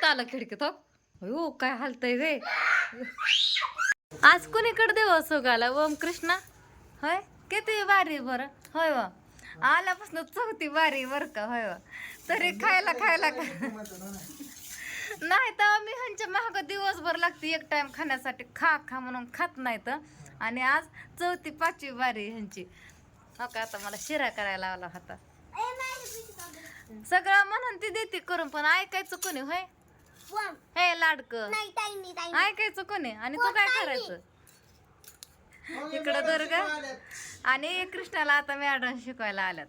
परत आला खिडकीत हो. काय हालतय रे. आज कोणीकडे देव सोगाला ओम कृष्णा होय? किती बारी बरं? होय वा. आल्यापासून चौथी बारी बर का? होय वा. तरी खायला खायला नाही तर आम्ही ह्यांच्या महाग दिवसभर लागते एक टाइम खाण्यासाठी. खा खा म्हणून खात नाही तर आणि आज चौथी पाचवी बारी ह्यांची. हो का? आता मला शिरा करायला आला होता. सगळं म्हणून ती देते करून पण ऐकायचं कोणी? होय? हे लाडक. ऐकायचं कोणी? आणि तू काय करायचं? इकडं दुर्गा. आणि कृष्णाला आता मॅडम शिकवायला आल्यात.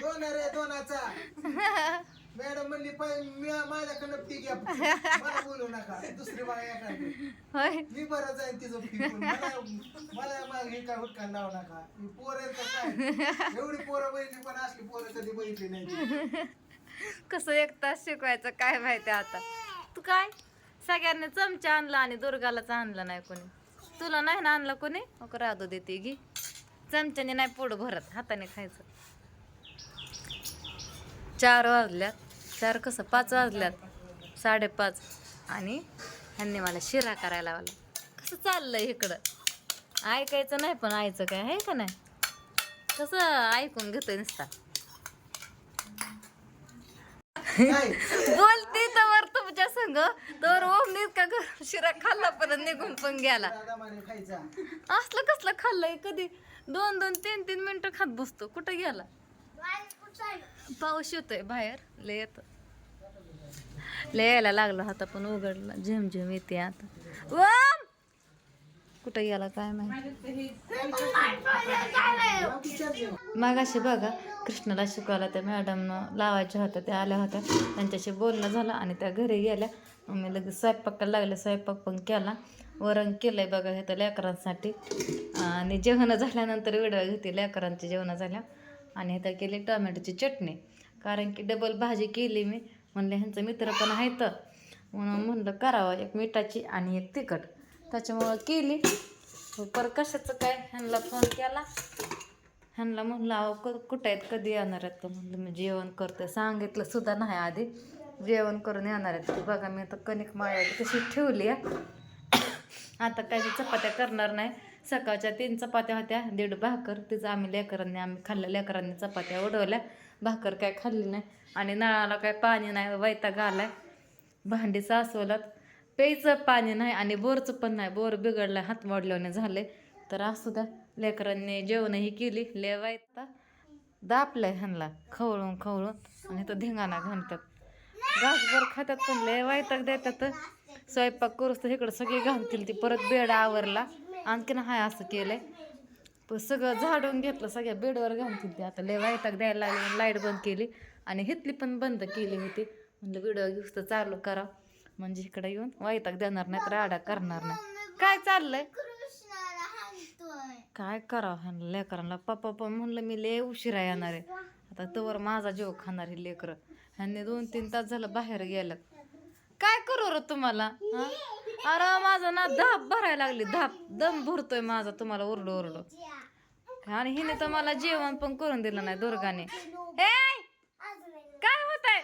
दोन रे दोनाचा. मॅडम म्हणली माझ्याकडनं फी घ्या. मला बोलू नका. दुसरी बाळा मी बरं जाईन तिचं फी मला मला मग हे काय हुटकान लावू नका. मी पोरं तर काय एवढी पोरं बघितली पण असली पोरं कधी बघितली नाही कसं एक तास शिकवायचं काय माहिती आता? तू काय? सगळ्यांनी चमचा आणला आणि दुर्गालाच आणलं नाही कोणी. तुला नाही ना आणलं कोणी? मग राधू देते घे. चमच्याने नाही पोट भरत हाताने खायचं. चार वाजल्यात. चार कसं? पाच वाजल्यात. साडेपाच. आणि ह्यांनी मला शिरा करायला लावला. कसं चाललंय इकडं? ऐकायचं नाही पण आयचं काय आहे का नाही? कसं ऐकून घेतोय नुसता? बोलते तर तुमच्या संग. तर ओम का शिरा खाल्ला परत निघून पण गेला. दादा माने खायचा. असलं कसलं खाल्लंय? कधी? दोन दोन तीन तीन मिनिटं खात बसतो. कुठं गेला? पाऊस येतोय बाहेर. लय येत. यायला लागला होता पण उघडला. झिम झिम येते आता. ओम! कुठं गेला काय माहिती? मग अशी बघा कृष्णाला शिकवायला त्या मॅडमनं लावायच्या होत्या त्या आल्या होत्या. त्यांच्याशी बोलणं झालं आणि त्या घरी गेल्या. मी लगेच स्वयंपाकाला लागले स्वयंपाक पण केला. वरण केलंय बघा हे लेकरांसाठी. आणि जेवणं झाल्यानंतर विडवा घेते लेकरांची जेवणं झाल्या. आणि इथं केली टोमॅटोची चटणी. कारण की डबल भाजी केली मी. म्हणलं ह्यांचं मित्र पण आहेत. म्हणून म्हणलं करावं एक मिठाची आणि एक तिखट. त्याच्यामुळं केली. पर कशाचं काय? ह्यांना फोन केला. ह्यांना म्हणलं अहो क कुठं आहेत? कधी येणार आहेत? तर म्हणलं मी जेवण करते. सांगितलं सुद्धा नाही आधी. जेवण करून येणार आहेत. ते बघा मी आता कणिक माळ्याची कशी ठेवली आहे. आता काही चपात्या करणार नाही. सकाळच्या तीन चपात्या होत्या दीड भाकर. तिचं आम्ही लेकरांनी आम्ही खाल्ल्या लेकरांनी चपात्या उडवल्या. भाकर काय खाल्ली नाही. आणि नळाला काय पाणी नाही वैताग आलाय. भांडी सासवलात प्यायचं पाणी नाही आणि बोरचं पण नाही. बोर बिघडलं हात मोडल्याने झाले तर असू द्या. लेकरांनी जेवणही केली लेवायता दापलाय ह्यांना खवळून खवळून आणि तो धिंगाणा घालतात. घासभर खातात पण लय देतात. स्वयंपाक करूस तर इकडं सगळी घालतील ती. परत बेड आवरला. आणखीन हाय असं केलंय. पण सगळं झाडून घेतलं सगळ्या बेडवर घालतील ती. आता लय द्यायला लागली लाइट बंद केली. आणि हितली पण बंद केली होती. म्हणलं व्हिडिओ घेऊस तर चालू करा. म्हणजे इकडे येऊन वायताक देणार नाही तर आडा करणार नाही. काय चाललंय? काय करावं लेकरांना पप्पा पण म्हणलं मी लय उशिरा येणार आहे. आता तवर माझा जीव खाणार हे लेकरं. ह्यांनी दोन तीन तास झालं बाहेर गेलं. काय करू र तुम्हाला अरे माझा ना धाप भरायला लागली. धाप दम भरतोय माझा तुम्हाला ओरडो ओरडो. आणि हिने तर मला जेवण पण करून दिलं नाही दुर्गाने. ए काय होत आहे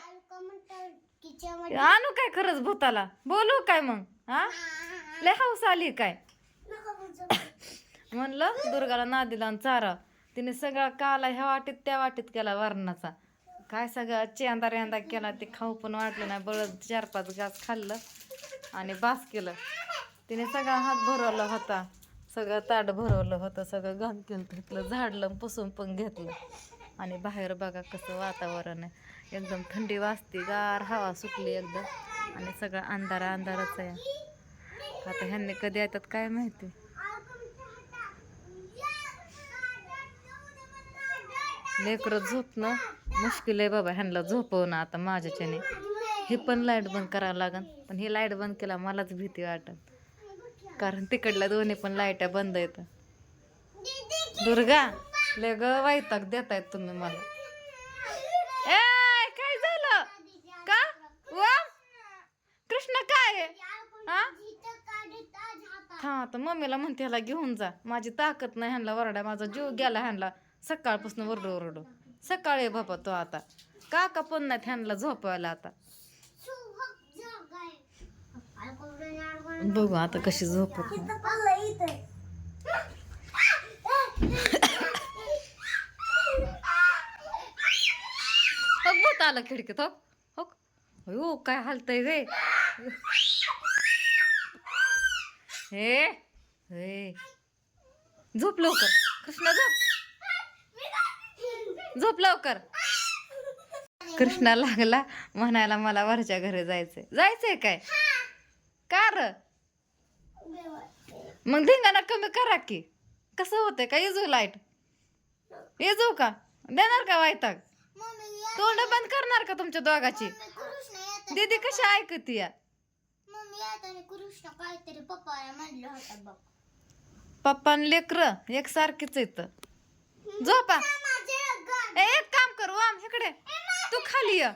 आणू काय खरंच भूताला? बोलू काय मग हा? लय हौस आली काय? म्हणलं दुर्गाला नादीला चारा. तिने सगळा काला ह्या वाटेत त्या वाटेत केला वरणाचा. काय सगळं चेंदा रेंदा केला ते खाऊ पण वाटलं नाही. बळद चार पाच घास खाल्लं आणि बास केलं. तिने सगळा हात भरवला होता. सगळं ताट भरवलं होतं सगळं घाण केलं घेतलं झाडलं पुसून पण घेतलं. आणि बाहेर बघा कसं वातावरण आहे. एकदम थंडी वाजते गार हवा सुटली एकदम. आणि सगळं अंधारा अंधारच आहे. आता ह्यांनी कधी येतात काय माहिती? लेकरं झोपणं मुश्किल आहे बाबा ह्यांना झोपवणं आता माझ्याच्याने. हे पण लाइट बंद करावं लागन. पण ही लाइट बंद केला मलाच भीती वाटत कारण तिकडल्या दोन्ही पण लाईट्या बंद आहेत. दुर्गा ले ग वैताग देतायत तुम्ही मला. ए काय झालं? का? वा? कृष्ण काय आहे? हा? हा तर मम्मीला म्हणते ह्याला घेऊन जा. माझी ताकद नाही ह्यांना वरडा माझा जीव गेला ह्यांना. सकाळपासून ओरडू ओरडू. सकाळी आहे बाबा तो आता. काका पण नाही ह्यांना झोपवायला आता. बघू आता कशी झोप. भूत आलं खिडकीत हो हो अयो काय हालतंय रे? हे हे. झोप लवकर. कृष्णा झोप. झोप लवकर. कृष्णा लागला म्हणायला मला वरच्या घरी जायचंय. जायचंय काय? कार मग धिंगाणा कमी करा की. कसं होतंय का? येजू लाइट. येजू का? देणार का वायताग तोंड बंद करणार का तुमच्या दोघाची? दीदी कशी ऐकत या? पप्पा लेकर एकसारखीच येत झोपा. ए, एक काम करू आमच्याकडे इकडे. तू खाली ये.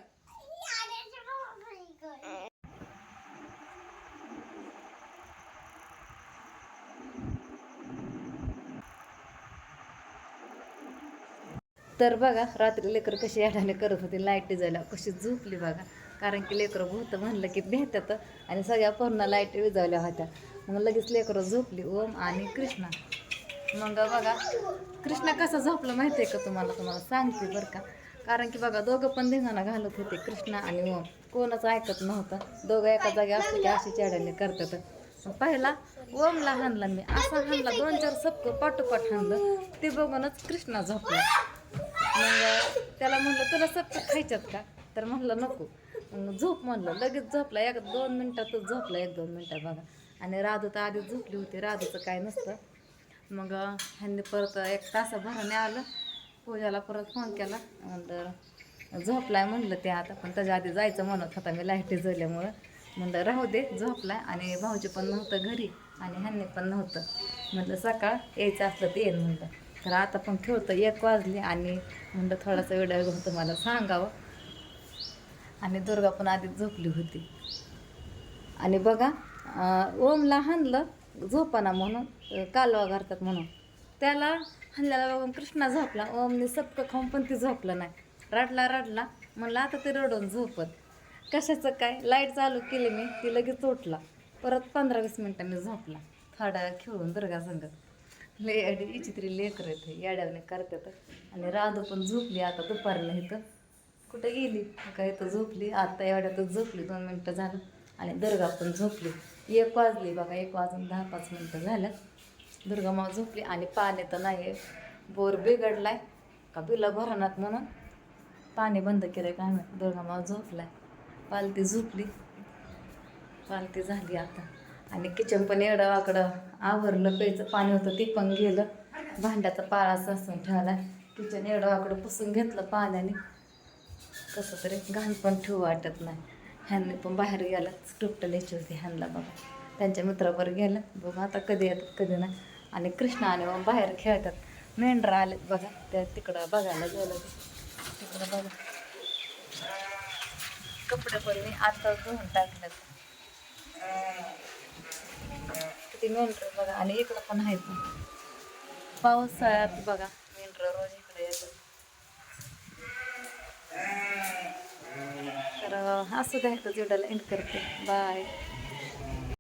तर बघा रात्री लेकर कशी अडाणे करत होती लाइट जायला कशी झोपली बघा. कारण की लेकरं भूत म्हणलं की भेटतात आणि सगळ्या पूर्ण लाइट विजवल्या होत्या. मग लगेच लेकरं झोपली ओम आणि कृष्णा. मग बघा कृष्णा कसा झोपला माहिती आहे का तुम्हाला? तुम्हाला सांगते बरं का. कारण की बघा दोघं पण धिंगाणा घालत होते कृष्णा आणि ओम कोणच ऐकत नव्हतं. दोघं एका जागी असले की अशी चेड्याने करतात. पहिला ओमला हाणला मी. असा हाणला दोन चार सपकं पाठोपाठ हाणलं. ते बघूनच कृष्णा झोपला. मग त्याला म्हणलं तुला सपकं खायच्यात का? तर म्हणलं नको. मग झोप म्हणलं लगेच झोपला. एक दोन मिनटातच झोपला एक दोन मिनटं बघा. आणि राधू तर आधीच झोपली होती. राधूचं काय नसतं. मग ह्यांनी परत एक तासाभराने आलं. पूजाला परत फोन केला. नंतर झोपलाय म्हणलं ते आता. पण त्याच्या आधी जायचं म्हणत होता मी लाईटी जळल्यामुळं. म्हणलं राहू दे झोपलाय. आणि भाऊजी पण नव्हतं घरी. आणि ह्यांनी पण नव्हतं. म्हटलं सकाळ यायचं असलं ते येईन म्हणलं. तर आता पण ठेवतं एक वाजली. आणि म्हणलं थोडासा वेळ घेऊन तुम्हाला सांगावं. आणि दुर्गा पण आधीच झोपली होती. आणि बघा ओमला हाणलं. झोपाना म्हणून कालवा घालतात म्हणून. त्याला हल्ल्याला बघून कृष्णा झोपला. ओमने सपकं खाऊन पण ती झोपलं नाही. रडला रडला. म्हणलं आता ते रडून झोपत. कशाचं काय? लाइट चालू केली मी ती लगेच उठला. परत पंधरा वीस मिनटांनी झोपला. फाडा खेळून दुर्गा संगत. ले अडी इचित्री लेकर येते येड्याने करतात. आणि राधू पण झोपली आता दुपारला इथं. कुठं गेली? काय इथं झोपली. आता एवढ्यातच झोपली दोन मिनटं झालं. आणि दुर्गा पण झोपली. एक वाजली बघा एक वाजून दहा पाच मिनटं झालं. दुर्गामा झोपली आणि पाणी तर नाही बोर बिघडलाय. का बिलं भरणात म्हणून? पाणी बंद केलं काय माहिती. दुर्गामा झोपलाय. पालती झोपली. पालती झाली आता. आणि किचन पण एवढं वाकडं आवरलं प्यायचं पाणी होतं ते पण गेलं. भांड्याचा पाळा सासून ठेवला किचन एवढं वाकडं पुसून घेतलं पाण्याने. कसं तरी घाण पण ठेवू वाटत नाही. ह्यांनी पण बाहेर गेला. स्क्रिप्ट लिहायची होती ह्यांना बघा त्यांच्या मित्रावर गेलं. बघा आता कधी येतात कधी नाही. आणि कृष्णा आणि मग बाहेर खेळतात. मेंढरा आलेत बघा. त्या तिकडं बघायला गेलं तिकडं बघा. कपडे पण मी आता धुवून टाकलेत. किती मेंढर बघा. आणि इकडं पण आहेत पावसाळ्यात बघा मेंढर रोज इकडे येतात तर असं द्यायचं जेवढ्याला एंड करते बाय